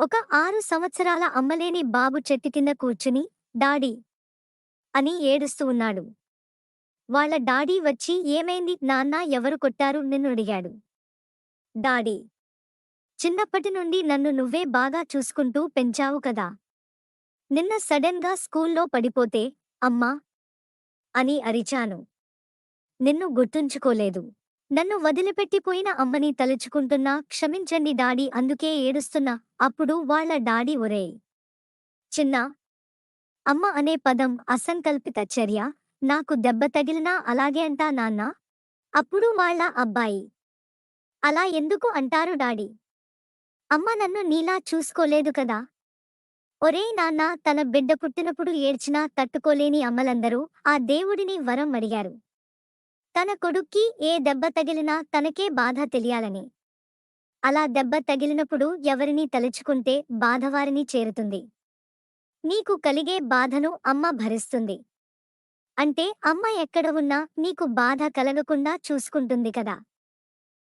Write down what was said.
ఒక ఆరు సంవత్సరాల అమ్మలేని బాబు చెట్టు కింద కూర్చుని డాడీ అని ఏడుస్తూ ఉన్నాడు. వాళ్ళ డాడీ వచ్చి ఏమైంది నాన్న ఎవరు కొట్టారు? నిన్ను అడిగాడు. డాడీ చిన్నప్పటి నుండి నన్ను నువ్వే బాగా చూసుకుంటూ పెంచావు కదా. నిన్న సడన్గా స్కూల్లో పడిపోతే అమ్మా అని అరిచాను. నిన్ను గుర్తుంచుకోలేదు. నన్ను వదిలిపెట్టిపోయిన అమ్మని తలుచుకుంటున్నా క్షమించండి డాడీ అందుకే ఏడుస్తున్నా అప్పుడు వాళ్ళ డాడీ ఒరేయ్. చిన్న అమ్మ అనే పదం అసంకల్పిత చర్య నాకు దెబ్బ తగిలినా అలాగే అంటా నాన్న. అప్పుడు వాళ్ళ అబ్బాయి. అలా ఎందుకు అంటారు డాడీ? అమ్మ నన్ను నీలా చూసుకోలేదు కదా. ఒరేయ్ నాన్న తన బిడ్డ పుట్టినప్పుడు ఏడ్చినా తట్టుకోలేని అమ్మలందరూ ఆ దేవుడిని వరం అడిగారు. తన కొడుక్కి ఏ దెబ్బ తగిలినా తనకే బాధ తెలియాలని. అలా దెబ్బ తగిలినప్పుడు ఎవరిని తలుచుకుంటే బాధవారిని చేరుతుంది. నీకు కలిగే బాధను అమ్మ భరిస్తుంది. అంటే అమ్మ ఎక్కడ ఉన్నా నీకు బాధ కలగకుండా చూసుకుంటుంది కదా.